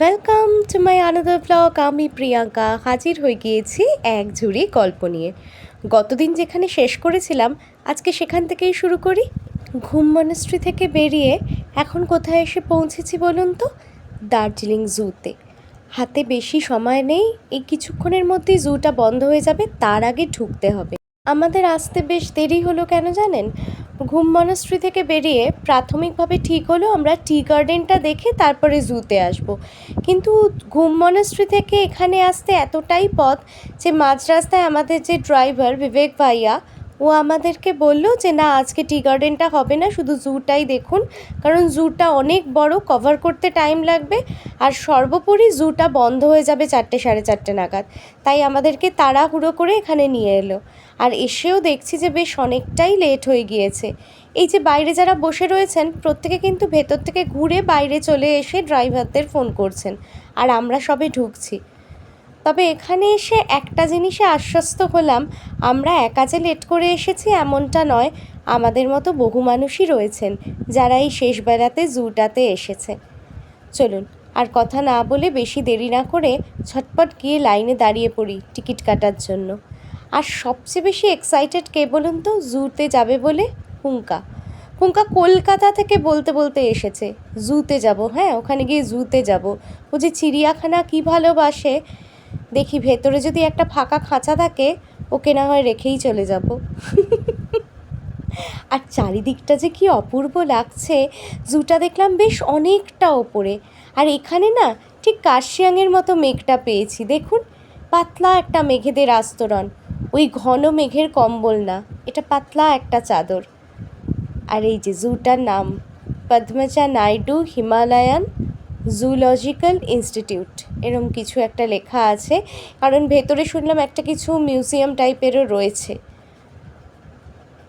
Welcome to my another blog আমি প্রিয়াঙ্কা হাজির হয়ে গিয়েছি এক ঝুড়ি গল্প নিয়ে। গতদিন যেখানে শেষ করেছিলাম, আজকে সেখান থেকেই শুরু করি। ঘুম মনস্ট্রি থেকে বেরিয়ে এখন কোথায় এসে পৌঁছেছি বলুন তো? দার্জিলিং জুতে। হাতে বেশি সময় নেই, এই কিছুক্ষণের মধ্যেই জুটা বন্ধ হয়ে যাবে, তার আগে ঢুকতে হবে। আমাদের আসতে বেশ দেরি হলো কেন জানেন? ঘুম মনস্ত্রী থেকে বেরিয়ে প্রাথমিকভাবে ঠিক হলো, আমরা টি গার্ডেনটা দেখে তারপরে জুতে আসব। কিন্তু ঘুম মনস্ত্রী থেকে এখানে আসতে এতটাই পথ যে মাঝ রাস্তায় আমাদের যে ড্রাইভার বিবেক ভাইয়া ও আমাদেরকে বলল যে, না, আজকে টি গার্ডেনটা হবে না, শুধু জুটাই দেখুন। কারণ জুটা অনেক বড়, কভার করতে টাইম লাগবে আর সর্বোপরি জুটা বন্ধ হয়ে যাবে চারটে সাড়ে চারটে নাগাদ। তাই আমাদেরকে তাড়াহুড়ো করে এখানে নিয়ে এলো। আর এসেও দেখছি যে, বেশ অনেকটাই লেট হয়ে গিয়েছে। এই যে, বাইরে যারা বসে রয়েছেন, প্রত্যেকে কিন্তু ভেতর থেকে ঘুরে বাইরে চলে এসে ড্রাইভারদের ফোন করছেন। আর আমরা সবে ঢুকছি। তবে এখানে এসে একটা জিনিসে আশ্বস্ত হলাম, আমরা একা যে লেট করে এসেছি এমনটা নয়, আমাদের মতো বহু মানুষই রয়েছেন যারা এই শেষ বেলাতে জুটাতে এসেছে। চলুন, আর কথা না বলে বেশি দেরি না করে ছটপট গিয়ে লাইনে দাঁড়িয়ে পড়ি টিকিট কাটার জন্য। আর সবচেয়ে বেশি এক্সাইটেড কে বলুন তো, জুতে যাবে বলে? হুঙ্কা হুঙ্কা কলকাতা থেকে বলতে বলতে এসেছে, জুতে যাব। হ্যাঁ ওখানে গিয়ে জুতে যাব। ও যে চিড়িয়াখানা কী ভালোবাসে দেখি ভেতরে যদি একটা ফাঁকা খাঁচা থাকে, ওকে না হয় রেখেই চলে যাব। আর চারিদিকটা যে কি অপূর্ব লাগছে, জুটা দেখলাম বেশ অনেকটা ওপরে। আর এখানে না, ঠিক কার্শিয়াংয়ের মতো মেঘটা পেয়েছি। দেখুন, পাতলা একটা মেঘেদের আস্তরণ। ওই ঘন মেঘের কম্বল না, এটা পাতলা একটা চাদর। আর এই যে জুটার নাম, Padmaja Naidu Himalayan zoological institute. এরম কিছু একটা লেখা আছে। কারণ ভেতরে শুনলাম একটা কিছু মিউজিয়াম টাইপেরও রয়েছে।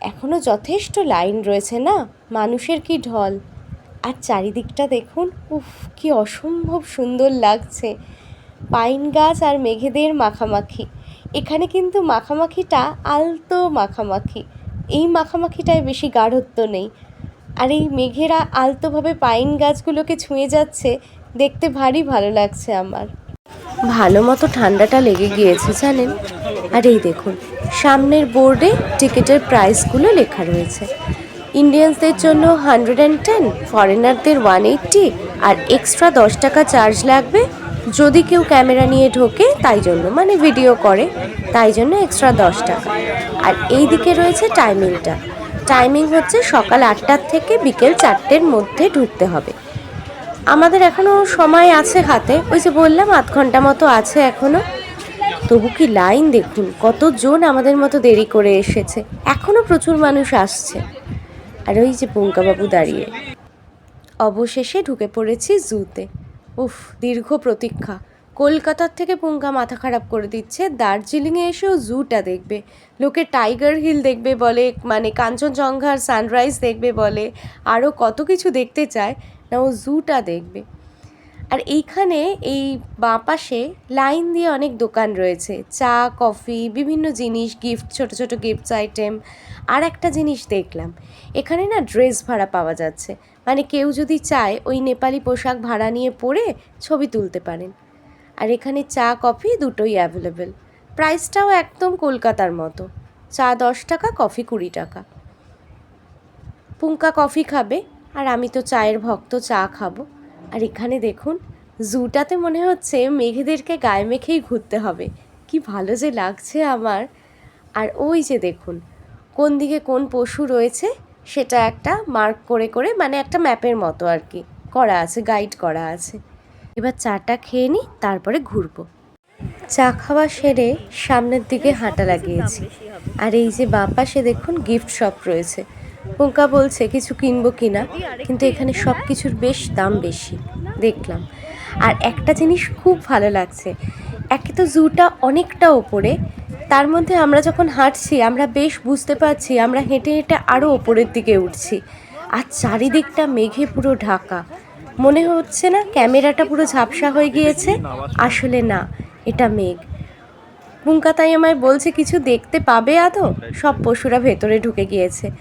এখনও যথেষ্ট লাইন রয়েছে না? মানুষের কি ঢল? আর চারিদিকটা দেখুন, উফ, কি অসম্ভব সুন্দর লাগছে। পাইন গাছ আর মেঘেদের মাখামাখি। এখানে কিন্তু মাখামাখিটা আলতো মাখামাখি। এই মাখামাখিটায় বেশি গাঢ়ত্ব নেই। আর এই মেঘেরা আলতোভাবে পাইন গাছগুলোকে ছুঁয়ে যাচ্ছে দেখতে ভারী ভালো লাগছে আমার। ভালো মতো ঠান্ডাটা লেগে গিয়েছে, জানেন? আর এই দেখুন, সামনের বোর্ডে টিকিটের প্রাইসগুলো লেখা রয়েছে। ইন্ডিয়ানসদের জন্য হান্ড্রেড অ্যান্ড টেন ফরেনারদের ওয়ান এইট্টি আর এক্সট্রা দশ টাকা চার্জ লাগবে যদি কেউ ক্যামেরা নিয়ে ঢোকে, তাই জন্য মানে ভিডিও করে, তাই জন্য এক্সট্রা দশ টাকা। আর এই দিকে রয়েছে টাইমিংটা টাইমিং হচ্ছে সকাল আটটার থেকে বিকেল চারটের মধ্যে ঢুকতে হবে। আমাদের এখনও সময় আছে হাতে। ওই যে বললাম, আধ ঘণ্টা মতো আছে এখনও তবু কি লাইন দেখুন, কতজন আমাদের মতো দেরি করে এসেছে। এখনও প্রচুর মানুষ আসছে। আর ওই যে পঙ্কাবাবু দাঁড়িয়ে। অবশেষে ঢুকে পড়েছি জুতে। উফ, দীর্ঘ প্রতীক্ষা। কলকাতার থেকে পুঙ্কা মাথা খারাপ করে দিচ্ছে। দার্জিলিংয়ে এসেও জুটা দেখবে। লোকে টাইগার হিল দেখবে বলে মানে কাঞ্চনজঙ্ঘার সানরাইজ দেখবে বলে, আরও কত কিছু দেখতে চায়। না ও জুটা দেখবে। আর এইখানে এই বাঁ পাশে লাইন দিয়ে অনেক দোকান রয়েছে। চা, কফি, বিভিন্ন জিনিস গিফট ছোট ছোট গিফটস আইটেম আর একটা জিনিস দেখলাম। এখানে না ড্রেস ভাড়া পাওয়া যাচ্ছে। মানে কেউ যদি চায় ওই নেপালি পোশাক ভাড়া নিয়ে পরে ছবি তুলতে পারেন। আর এখানে চা, কফি দুটোই অ্যাভেলেবেল প্রাইসটাও একদম কলকাতার মতো। চা দশ টাকা, কফি কুড়ি টাকা। পুঙ্কা কফি খাবে আর আমি তো চায়ের ভক্ত, চা খাব। আর এখানে দেখুন, জুটাতে মনে হচ্ছে মেঘেদেরকে গায়ে মেখেই ঘুরতে হবে। কি ভালো যে লাগছে আমার। আর ওই যে দেখুন, কোন দিকে কোন পশু রয়েছে, সেটা একটা মার্ক করে করে মানে একটা ম্যাপের মতো আর কি করা আছে, গাইড করা আছে। এবার চাটা খেয়ে নিই তারপরে ঘুরবো। চা খাওয়া সেরে সামনের দিকে হাঁটা লাগিয়েছি। আর এই যে বাঁ পাশে দেখুন গিফট শপ রয়েছে। পোকা বলছে, কিছু কিনবো কিনা? কিন্তু এখানে সব কিছুর বেশ দাম বেশি। দেখলাম। আর একটা জিনিস খুব ভালো লাগছে। একে তো জুটা অনেকটা ওপরে। তার মধ্যে আমরা যখন হাঁটছি, আমরা বেশ বুঝতে পারছি, আমরা হেঁটে হেঁটে আরও ওপরের দিকে উঠছি। আর চারিদিকটা মেঘে পুরো ঢাকা। মনে হচ্ছে না ক্যামেরাটা পুরো ঝাপসা হয়ে গিয়েছে? আসলে না, এটা মেঘ। পুঙ্কা তাই আমায় বলছে, কিছু দেখতে পাবে আদৌ? সব পশুরা ভেতরে ঢুকে গিয়েছে।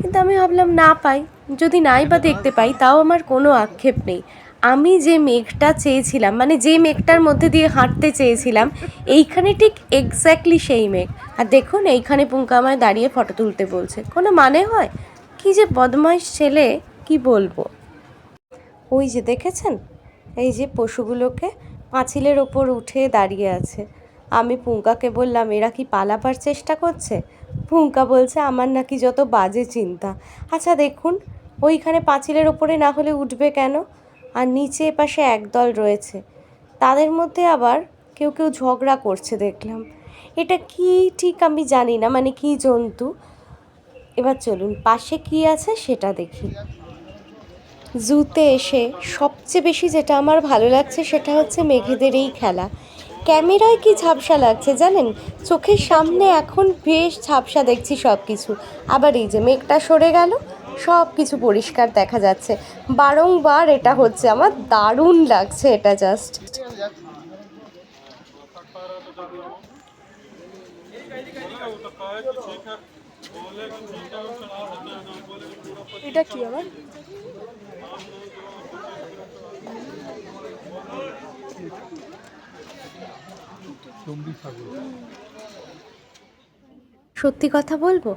কিন্তু আমি ভাবলাম, না পাই। যদি নাই বা দেখতে পাই, তাও আমার কোনো আক্ষেপ নেই। আমি যে মেঘটা চেয়েছিলাম মানে যে মেঘটার মধ্যে দিয়ে হাঁটতে চেয়েছিলাম, এইখানে ঠিক এক্স্যাক্টলি সেই মেঘ। আর দেখুন, এইখানে পুঙ্কা আমায় দাঁড়িয়ে ফটো তুলতে বলছে। কোনো মানে হয়? কি যে বদমাইশ ছেলে, কি বলব? ওই যে দেখেছেন? এই যে পশুগুলোকে পাঁচিলের ওপর উঠে দাঁড়িয়ে আছে। আমি পুঙ্কাকে বললাম, এরা কি পালাবার চেষ্টা করছে? পুঙ্কা বলছে, আমার নাকি যত বাজে চিন্তা। আচ্ছা দেখুন, ওইখানে পাঁচিলের ওপরে না হলে উঠবে কেন? আর নিচে পাশে একদল রয়েছে। তাদের মধ্যে আবার কেউ কেউ ঝগড়া করছে, দেখলাম। এটা কি? ঠিক আমি জানি না মানে কি জন্তু? এবার চলুন, পাশে কি আছে সেটা দেখি। জুতে এসে সবচেয়ে বেশি যেটা আমার ভালো লাগছে সেটা হচ্ছে মেঘেদের এই খেলা। ক্যামেরায় কি ঝাপসা লাগছে জানেন? চোখের সামনে এখন বেশ ঝাপসা দেখছি সব কিছু আবার এই যে মেঘটা সরে গেল সব কিছু পরিষ্কার দেখা যাচ্ছে। বারংবার এটা হচ্ছে, আমার দারুণ লাগছে এটা জাস্ট এটা কি সত্যি কথা বলব?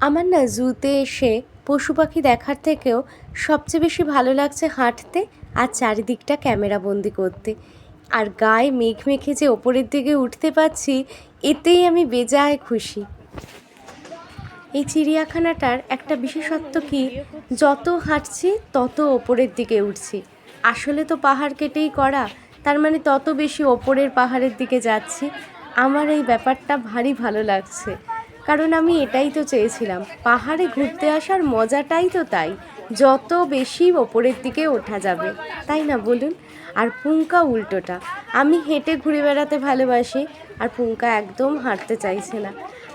আমার না জুতে এসে পশু পাখি দেখার থেকেও সবচেয়ে বেশি ভালো লাগছে হাঁটতে আর চারিদিকটা ক্যামেরা বন্দি করতে। আর গায়ে মেঘ মেখে যে ওপরের দিকে উঠতে পারছি, এতেই আমি বেজায় খুশি। এই চিড়িয়াখানাটার একটা বিশেষত্ব কি? যত হাঁটছি, তত ওপরের দিকে উঠছি। আসলে তো পাহাড় কেটেই করা তার মানে তত বেশি ওপরের পাহাড়ের দিকে যাচ্ছি। আমার এই ব্যাপারটা ভারী ভালো লাগছে। কারণ আমি এটাই তো চেয়েছিলাম, পাহাড়ে ঘুরতে আসার মজাটাই তো তাই, যত বেশি ওপরের দিকে ওঠা যাবে। তাই না বলুন? আর পুঙ্কা উল্টোটা। আমি হেঁটে ঘুরে বেড়াতে ভালোবাসি আর পুঙ্কা একদম হাঁটতে চাইছে না।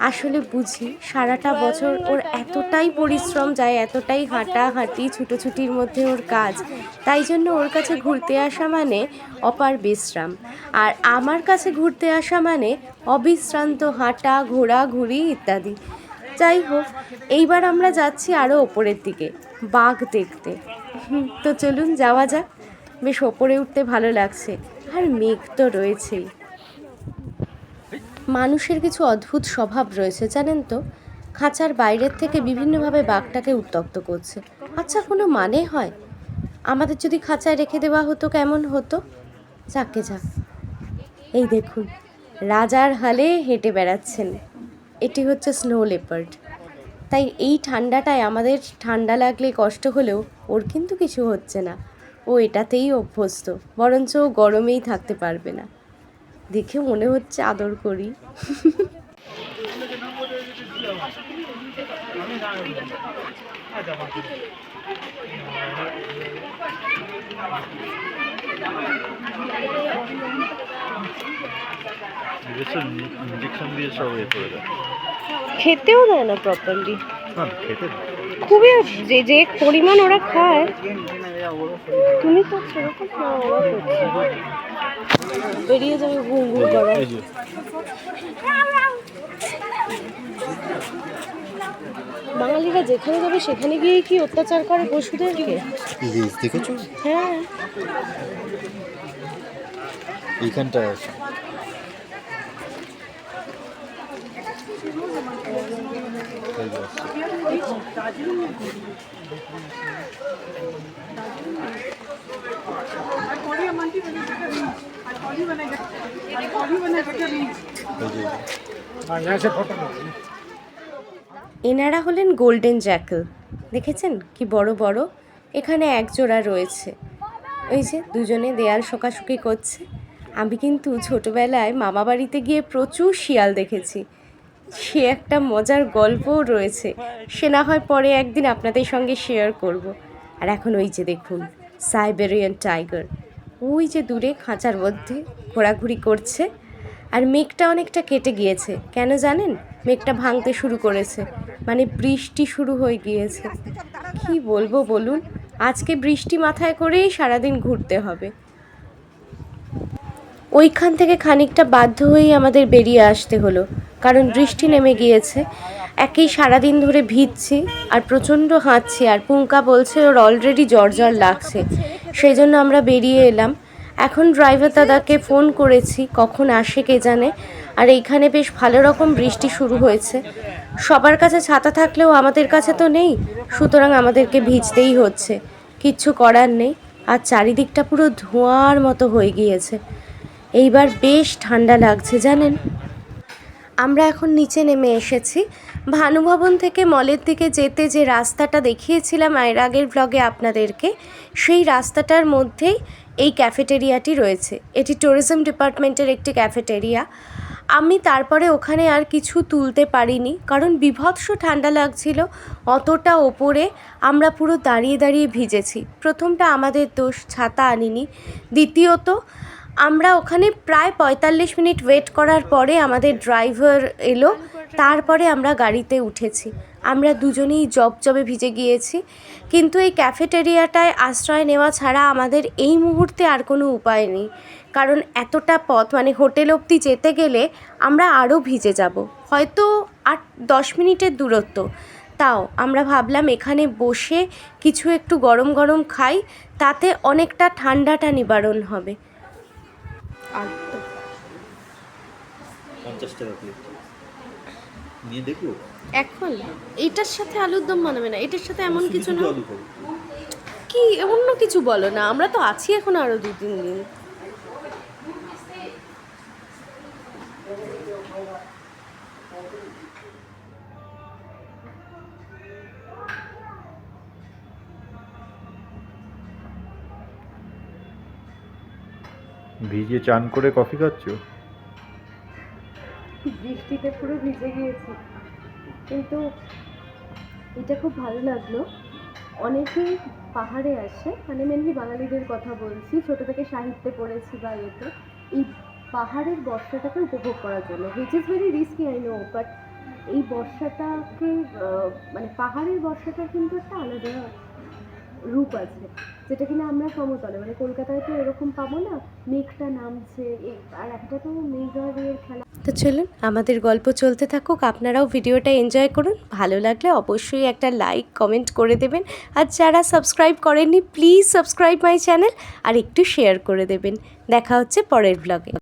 আসলে বুঝি সারাটা বছর ওর এতটাই পরিশ্রম যায়, এতটাই হাঁটা হাঁটাহাঁটি, ছুটোছুটির মধ্যে ওর কাজ। তাই জন্য ওর কাছে ঘুরতে আসা মানে অপার বিশ্রাম। আর আমার কাছে ঘুরতে আসা মানে অবিশ্রান্ত হাঁটা, ঘোরাঘুরি ইত্যাদি। যাই হোক, এইবার আমরা যাচ্ছি আরও ওপরের দিকে, বাঘ দেখতে। তো চলুন যাওয়া যাক। বেশ ওপরে উঠতে ভালো লাগছে। আর মেঘ তো রয়েছেই। মানুষের কিছু অদ্ভুত স্বভাব রয়েছে, জানেন তো? খাঁচার বাইরের থেকে বিভিন্নভাবে বাঘটাকে উত্তক্ত করছে। আচ্ছা কোনো মানে হয়? আমাদের যদি খাঁচায় রেখে দেওয়া হতো, কেমন হতো? যাকে যাক। এই দেখুন, রাজার হালে হেঁটে বেড়াচ্ছেন। এটি হচ্ছে স্নো লেপার্ড। তাই এই ঠান্ডাটায় আমাদের ঠান্ডা লাগলে কষ্ট হলেও ওর কিন্তু কিছু হচ্ছে না। ও এটাতেই অভ্যস্ত বরঞ্চ ও গরমেই থাকতে পারবে না। দেখে মনে হচ্ছে আদর করি। খেতেও দেয় না প্রপারলি খেতে খুবই যে যে পরিমাণ ওরা খায় তুমি করছে। বেরিয়ে যাবে ঘুম ঘুম করো। বাঙালিরা যেখানে যাবে সেখানে গিয়ে কি অত্যাচার করে পশুদেরকে? লিজ দেখেছ? হ্যাঁ। এইখানটায় আছে এনারা হলেন গোল্ডেন জ্যাকল। দেখেছেন কি বড় বড়? এখানে এক জোড়া রয়েছে। ওই যে দুজনে দেয়াল শোকাশুকি করছে। আমি কিন্তু ছোটবেলায় মামা বাড়িতে গিয়ে প্রচুর শিয়াল দেখেছি। সে একটা মজার গল্পও রয়েছে। সে না হয় পরে একদিন আপনাদের সঙ্গে শেয়ার করব। আর এখন ওই যে দেখুন সাইবেরিয়ান টাইগার ওই যে দূরে খাঁচার মধ্যে ঘোরাঘুরি করছে। আর মেঘটা অনেকটা কেটে গিয়েছে। কেন জানেন? মেঘটা ভাঙতে শুরু করেছে। মানে বৃষ্টি শুরু হয়ে গিয়েছে। কি বলব বলুন? আজকে বৃষ্টি মাথায় করেই সারাদিন ঘুরতে হবে। ওইখান থেকে খানিকটা বাধ্য হয়েই আমাদের বেরিয়ে আসতে হলো। কারণ বৃষ্টি নেমে গিয়েছে। একেই সারাদিন ধরে ভিজছি আর প্রচণ্ড হাঁচছি আর পুঙ্কা বলছে ওর অলরেডি জ্বর জ্বর লাগছে। সেই জন্য আমরা বেরিয়ে এলাম। এখন ড্রাইভার দাদাকে ফোন করেছি, কখন আসে কে জানে? আর এইখানে বেশ ভালো রকম বৃষ্টি শুরু হয়েছে। সবার কাছে ছাতা থাকলেও আমাদের কাছে তো নেই, সুতরাং আমাদেরকে ভিজতেই হচ্ছে। কিচ্ছু করার নেই, আর চারিদিকটা পুরো ধোঁয়ার মতো হয়ে গিয়েছে। এইবার বেশ ঠান্ডা লাগছে, জানেন? আমরা এখন নিচে নেমে এসেছি। ভানুভবন থেকে মলের দিকে যেতে যে রাস্তাটা দেখিয়েছিলাম এর আগের ব্লগে আপনাদেরকে, সেই রাস্তাটার মধ্যেই এই ক্যাফেটেরিয়াটি রয়েছে। এটি ট্যুরিজম ডিপার্টমেন্টের একটি ক্যাফেটেরিয়া আমি তারপরে ওখানে আর কিছু তুলতে পারিনি, কারণ বিভৎস ঠান্ডা লাগছিল, অতটা ওপরে আমরা পুরো দাঁড়িয়ে দাঁড়িয়ে ভিজেছি। প্রথমটা আমাদের দোষ ছাতা আনিনি, দ্বিতীয়ত আমরা ওখানে প্রায় পঁয়তাল্লিশ মিনিট ওয়েট করার পরে আমাদের ড্রাইভার এলো। তারপরে আমরা গাড়িতে উঠেছি। আমরা দুজনেই জবজবে ভিজে গিয়েছি। কিন্তু এই ক্যাফেটেরিয়াটায় আশ্রয় নেওয়া ছাড়া আমাদের এই মুহূর্তে আর কোনো উপায় নেই। কারণ এতটা পথ মানে হোটেল অবধি যেতে গেলে আমরা আরও ভিজে যাব। হয়তো আট, দশ মিনিটের দূরত্ব। তাও আমরা ভাবলাম এখানে বসে কিছু একটু গরম গরম খাই, তাতে অনেকটা ঠান্ডাটা নিবারণ হবে। আর পঞ্চাশ টাকা প্লেট নিয়ে দেখব? এখন? এটার সাথে আলুর দম মানাবে না। এটার সাথে এমন কিছু না। কি? অন্য কিছু বলো না। আমরা তো আছি এখন আরও দু তিন দিন। ভিজে চান করে কফি খাচ্ছ? বৃষ্টিতে পুরো ভিজে গিয়েছি। কিন্তু এটা খুব ভালো লাগল। অনেকেই পাহাড়ে আসে মানে মেনলি বাঙালিদের কথা বলছি, ছোট থেকে সাহিত্যে পড়েছি বা এতে। এই পাহাড়ের বর্ষাটাকে উপভোগ করার জন্য which is very risky I know but এই বর্ষাটাকে মানে পাহাড়ের বর্ষাটা কিন্তু একটা আলাদা রূপ আছে। যেটা কিনা আমরা সমতলে মানে কলকাতায় তো এরকম পাবো না, মেঘটা নামছে আর একটা তো মেঘারের খেলা। তো চলুন, আমাদের গল্প চলতে থাকুক, আপনারাও ভিডিওটা এনজয় করুন। ভালো লাগলে অবশ্যই একটা লাইক কমেন্ট করে দেবেন। আর যারা সাবস্ক্রাইব করেননি প্লিজ সাবস্ক্রাইব মাই চ্যানেল আর একটু শেয়ার করে দেবেন। দেখা হচ্ছে পরের ব্লগে